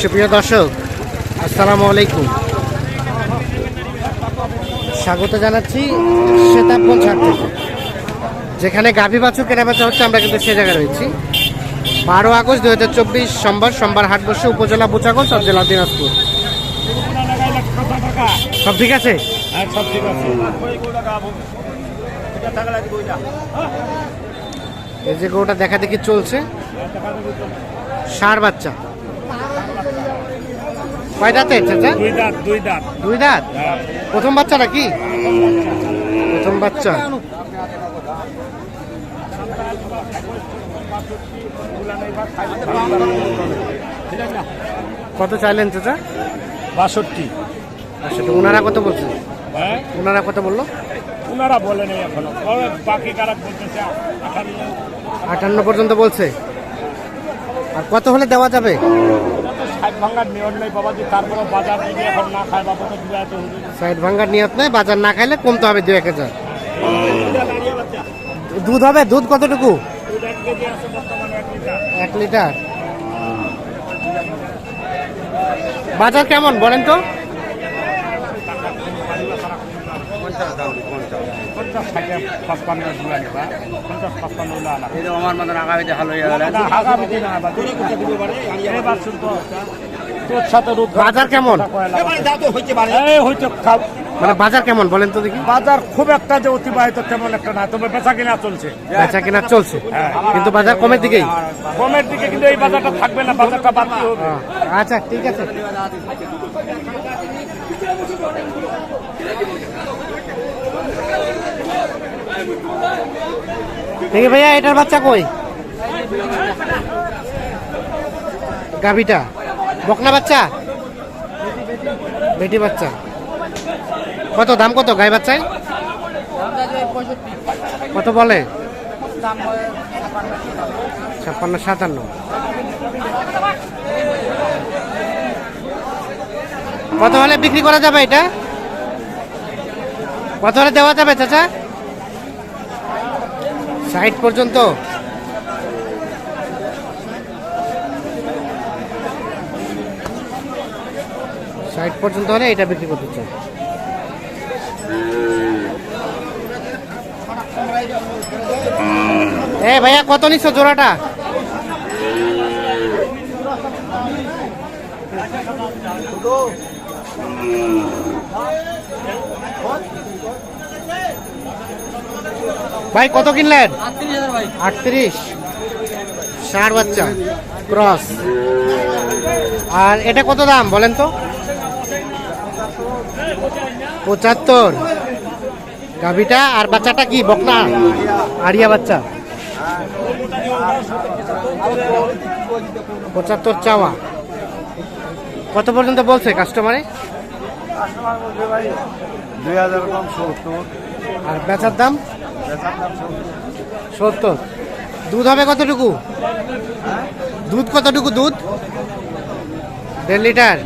সুপ্রিয় দর্শক আসসালামু আলাইকুম। স্বাগত জানাচ্ছি শ্বেতাবগঞ্জ হাট থেকে। যেখানে গাভী বাছুর কেনাবেচা হচ্ছে আমরা কিন্তু সে জায়গায় রয়েছি। বারো আগস্ট দু হাজার চব্বিশ সোমবার সোমবার হাট বসে উপজেলা বোচাগঞ্জ আর জেলা দিনাজপুর। সব ঠিক আছে? হ্যাঁ সব ঠিক আছে। এই যে গরুটা দেখা দেখি চলছে। সার বাচ্চা। কয় দাঁতের চাচা দুই দাঁত দুই দাঁত। দুই দাঁত? হ্যাঁ। প্রথম বাচ্চা নাকি প্রথম বাচ্চা। কত চাইলেন চাচা? বাষট্টি। আসলে ওনারা কত বলছে? হ্যাঁ? ওনারা কত বলল? ওনারা বলে নেই এখনও। বাকি কারা বলতেছে? আঠান্ন। আটান্ন পর্যন্ত বলছে। আর কত হলে দেওয়া যাবে? ষাট ভাঙার নিয়ম নেই বাবাজি তারপরে বাজার এখন না খায় বাবা তো দু এত সাইড ভাঙ্গার নিয়ত নেই বাজার না খাইলে কমতে হবে দু এক হাজার। দুধ হবে? দুধ কতটুকু? এক লিটার। বাজার কেমন বলেন তো? পঞ্চাশ ষাটে পাঁচপান্ন দুলা নেবা পঞ্চাশ পাঁচপান্ন দুলা আনা এই আমার মতন আগামীতে ভালো হয়ে গেল না, আগামী দিন আবার এবার শুনতো তোর সাথে বাজার কেমন? হইতে মানে বাজার কেমন বলেন তো দেখি। বাজার খুব একটা যে অতিবাহিত তেমন একটা না তবে বেচা কিনা চলছে। বেচা কেনা চলছে। কিন্তু বাজার কমের দিকেই। কমের দিকে কিন্তু এই বাজারটা থাকবে না বাজারটা বাড়তি হবে। আচ্ছা ঠিক আছে। দেখি ভাইয়া, এটার বাচ্চা কই? গাভিটা। বকনা বাচ্চা? বেটি বাচ্চা। কত, দাম কত গাই বাচ্চায় কত বলে? ছাপ্পান্ন, সাতান্ন। কত হলে বিক্রি করা যাবে এটা? কত হলে দেওয়া যাবে, চাচা? ষাট পর্যন্ত। ষাট পর্যন্ত হলে এটা বিক্রি করতে চাই। এ ভাইয়া কত নিচ্ছ জোড়াটা? ভাই কত কিনলেন? আটত্রিশ ষাট বাচ্চা। ক্রস। আর এটা কত দাম বলেন তো? পঁচাত্তর। গাভিটা আর বাচ্চাটা কি বকনা? আরিয়া বাচ্চা। পঁচাত্তর চাওয়া। কত পর্যন্ত বলছে কাস্টমারে দুই হাজার আর বেচার দাম? সত্তর। দুধ হবে কতটুকু? দুধ কতটুকু দুধ? দেড় লিটার।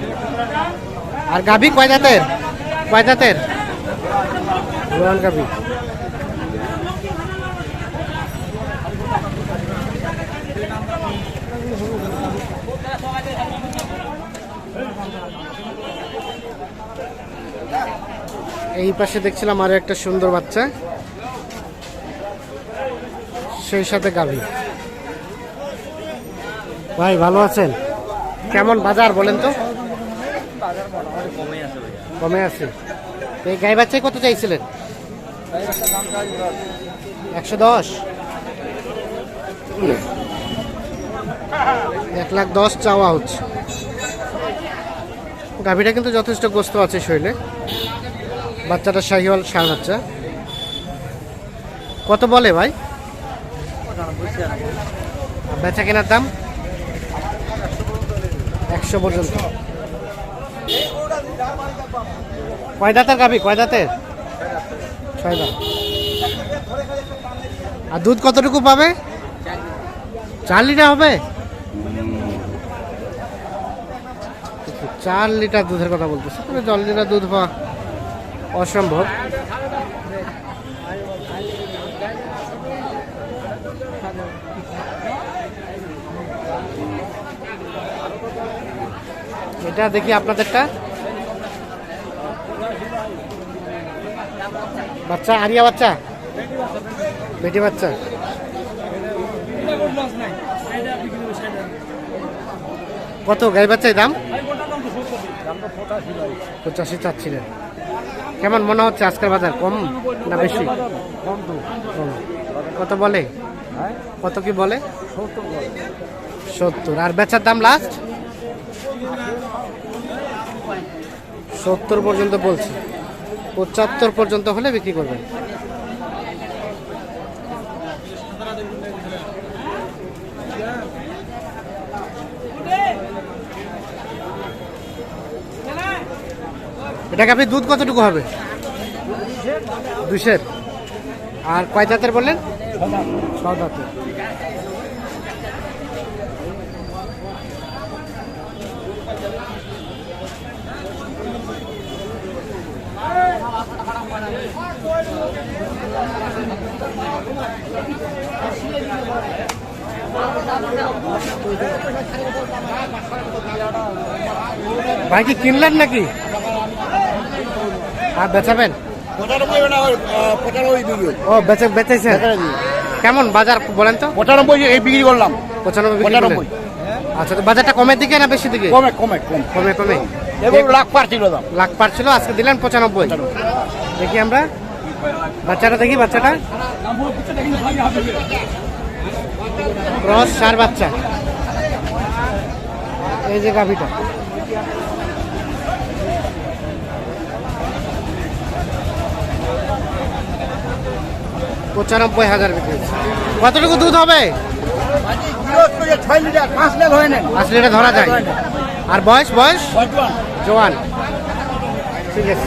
আর গাভী কয় জাতের? কয় জাতের? এই পাশে দেখছিলাম আরও একটা সুন্দর বাচ্চা। সেই সাথে গাভী ভাই, ভালো আছেন? কেমন বাজার বলেন তো? কমে আছে। এই গাই বাচ্চায় কত চাইছিলেন? একশো দশ? এক লাখ দশ চাওয়া হচ্ছে। গাভীটা কিন্তু যথেষ্ট গ্রস্ত আছে শরীরে। বাচ্চাটা শাহিওয়াল ষাঁড় বাচ্চা। কত বলে ভাই? বেচা কেনার দাম? একশো পর্যন্ত। কয় দাঁতের গাভি? কয় দাঁতের? ছয় আর দুধ কতটুকু পাবে? চার লিটার হবে? চার লিটার দুধের কথা বলতেছে। জল লিটার দুধ পাওয়া অসম্ভব। এটা দেখি আপনাদেরটা। বাচ্চা, আরিয়া বাচ্চা? বেটি বাচ্চা? কত? গাই বাচ্চায় দাম? পঁচাশি চাচ্ছিলেন কেমন মনে হচ্ছে আজকের বাজার? কম না বেশি? কত বলে? কত কি বলে? সত্তর। আর বেচার দাম লাস্ট সত্তর পর্যন্ত বলছি। পঁচাত্তর পর্যন্ত হলে বিক্রি করবেন। এটাকে আপনি দুধ কতটুকু হবে? দুশের আর কয় জাতের বললেন? ছ জাতের। ভাই কি কিনলেন নাকি? আর বেচাবেন? ও বেচে বেচেছেন? কেমন বাজার বলেন তো? পঁচানব্বই এই বিক্রি করলাম। পঁচানব্বই পঁচানব্বই। আচ্ছা তো বাজারটা কমের দিকে না বেশি দিকে? কমে কমে কম। কমে লাখ পার ছিল দাম। লাখ পার ছিল আজকে দিলেন পঁচানব্বই। দেখি আমরা। বাচ্চাটা দেখি বাচ্চাটা? ক্রস চার বাচ্চা। এই যে গাভিটা। পঁচানব্বই হাজার বিক্রি কতটুকু দুধ হবে? লিটার পাঁচ এটা ধরা যায়। আর বয়স বয়স? জোয়ান। ঠিক আছে।